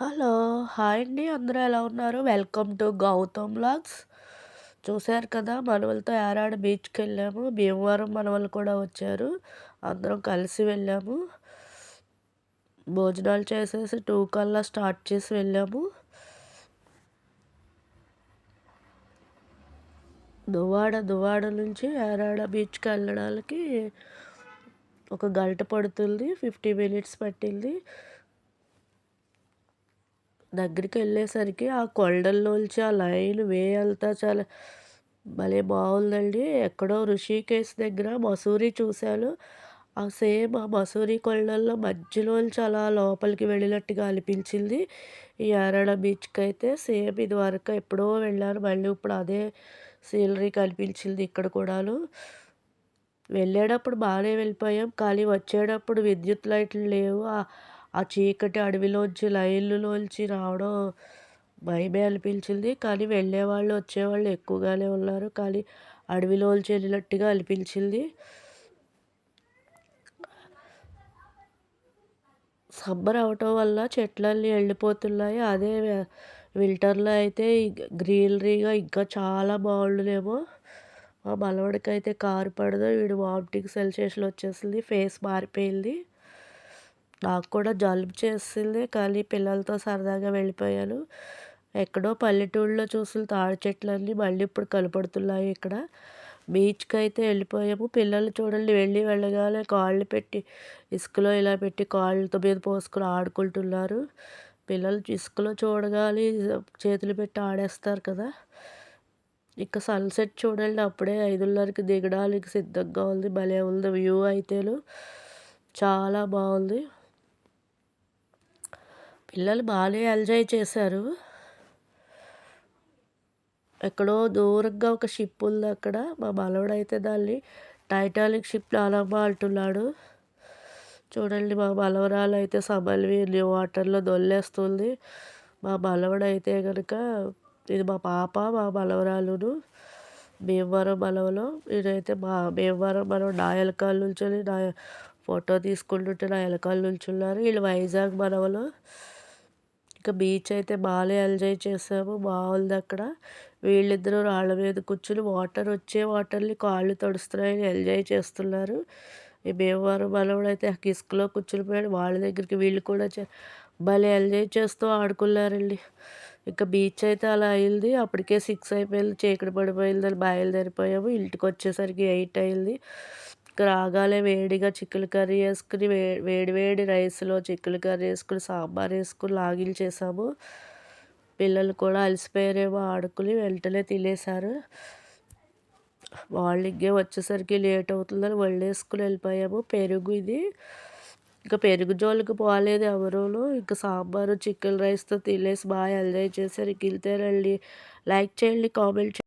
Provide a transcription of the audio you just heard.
Hello hi అండి. అందరూ ఎలా ఉన్నారు? వెల్కమ్ టు గౌతమ్ బ్లాగ్స్ చూశారు కదా మనవలతో ఏరాడ బీచ్కి వెళ్ళాము భీమవరం మనవలు కూడా వచ్చారు. అందరం కలిసి వెళ్ళాము. భోజనాలు చేసేసి టూ కల్లా స్టార్ట్ చేసి వెళ్ళాము. దువాడ దువాడ నుంచి ఏరాడ బీచ్కి వెళ్ళడానికి ఒక గంట పడుతుంది. ఫిఫ్టీ మినిట్స్ పట్టింది. దగ్గరికి వెళ్ళేసరికి ఆ కొండల్లోంచి ఆ లైన్ వే అంతా చాలా భలే బాగుందండి ఎక్కడో ఋషికేశ్ దగ్గర మసూరి చూశాను. ఆ సేమ్ ఆ మసూరి కొండల్లో మధ్యలోంచి అలా లోపలికి వెళ్ళినట్టుగా అనిపించింది. ఈ యారాడ బీచ్కి అయితే సేమ్ ఇది వరకు ఎప్పుడో వెళ్ళాను. మళ్ళీ ఇప్పుడు అదే సీనరీ కనిపించింది ఇక్కడ కూడాను. వెళ్ళేటప్పుడు బాగానే వెళ్ళిపోయాం. కానీ వచ్చేటప్పుడు విద్యుత్ లైట్లు లేవు. ఆ చీకటి అడవిలోంచి లైన్లలోంచి రావడం భయమే అనిపించింది. కానీ వెళ్ళేవాళ్ళు వచ్చేవాళ్ళు ఎక్కువగానే ఉన్నారు. కానీ అడవిలోంచి వెళ్ళినట్టుగా అనిపించింది. సమ్మర్ అవటం వల్ల చెట్లన్నీ వెళ్ళిపోతున్నాయి అదే వింటర్లో అయితే గ్రీనరీగా ఇంకా చాలా బాగుండునేమో మా మనవడికి అయితే కారు పడదు. వీడు వామిటింగ్ సెన్సేషన్ వచ్చేసింది. ఫేస్ మారిపోయింది. నాకు కూడా జలుబు చేసింది కానీ పిల్లలతో సరదాగా వెళ్ళిపోయాను. ఎక్కడో పల్లెటూళ్ళలో చూసిన తాడి చెట్లన్నీ మళ్ళీ ఇప్పుడు కనపడుతున్నాయి ఇక్కడ. బీచ్కి అయితే వెళ్ళిపోయాము. పిల్లలు చూడండి వెళ్ళి వెళ్ళగానే కాళ్ళు పెట్టి ఇసుకలో ఇలా పెట్టి కాళ్ళతో మీద పోసుకుని ఆడుకుంటున్నారు. పిల్లలు ఇసుకలో చూడగానే చేతులు పెట్టి ఆడేస్తారు కదా. ఇక సన్సెట్ చూడండి అప్పుడే ఐదున్నరకి దిగడానికి సిద్ధంగా ఉంది. భలే ఉంది వ్యూ అయితేను. చాలా బాగుంది. పిల్లలు బాగానే ఎంజాయ్ చేశారు. ఎక్కడో దూరంగా ఒక షిప్ ఉంది అక్కడ. మా మనవడైతే దాన్ని టైటానిక్ షిప్ నానమ్మ అంటున్నాడు చూడండి మా మలవరాలు అయితే సమల్వీర్ని వాటర్లో దొల్లేస్తుంది. మా బలవడైతే కనుక ఇది మా పాప మా మలవరాలును భీమవరం బలవలో నేనైతే మా భీమవరం మనం నా ఎలకాల నుంచొని నా ఫోటో తీసుకుంటుంటే నా ఎలకాల నుంచి వీళ్ళు వైజాగ్ మనవలో. ఇంకా బీచ్ అయితే బాగా ఎంజాయ్ చేసాము. బాగుంది అక్కడ. వీళ్ళిద్దరూ రాళ్ళ మీద కూర్చుని వాటర్ వచ్చే వాటర్ని కాళ్ళు తడుస్తున్నాయని ఎంజాయ్ చేస్తున్నారు. ఈ భీమవరం మనవడైతే అయితే ఇసుకలో కూర్చుని వాళ్ళ దగ్గరికి వీళ్ళు కూడా భలే ఎంజాయ్ చేస్తూ ఆడుకున్నారండి. ఇంకా బీచ్ అయితే అలా అయింది. అప్పటికే సిక్స్ అయిపోయింది. చీకటి పడిపోయిందని బయలుదేరిపోయాము. ఇంటికి వచ్చేసరికి ఎయిట్ అయింది. రాగానే వేడిగా చికెన్ కర్రీ వేసుకుని వే వేడి వేడి రైస్లో చికెన్ కర్రీ వేసుకుని సాంబార్ వేసుకుని లాగిల్ చేసాము పిల్లలు కూడా అలసిపోయారేమో ఆడుకుని వెంటనే తినేశారు. మార్నింగే వచ్చేసరికి లేట్ అవుతుందని వండేసుకుని వెళ్ళిపోయాము. పెరుగు ఇది. ఇంకా పెరుగు జోలికి పోలేదు ఎవరూను. ఇంకా సాంబారు చికెన్ రైస్తో తినేసి బాగా ఎంజాయ్ చేశారు. ఇంక వెళ్తేనండి లైక్ చేయండి కామెంట్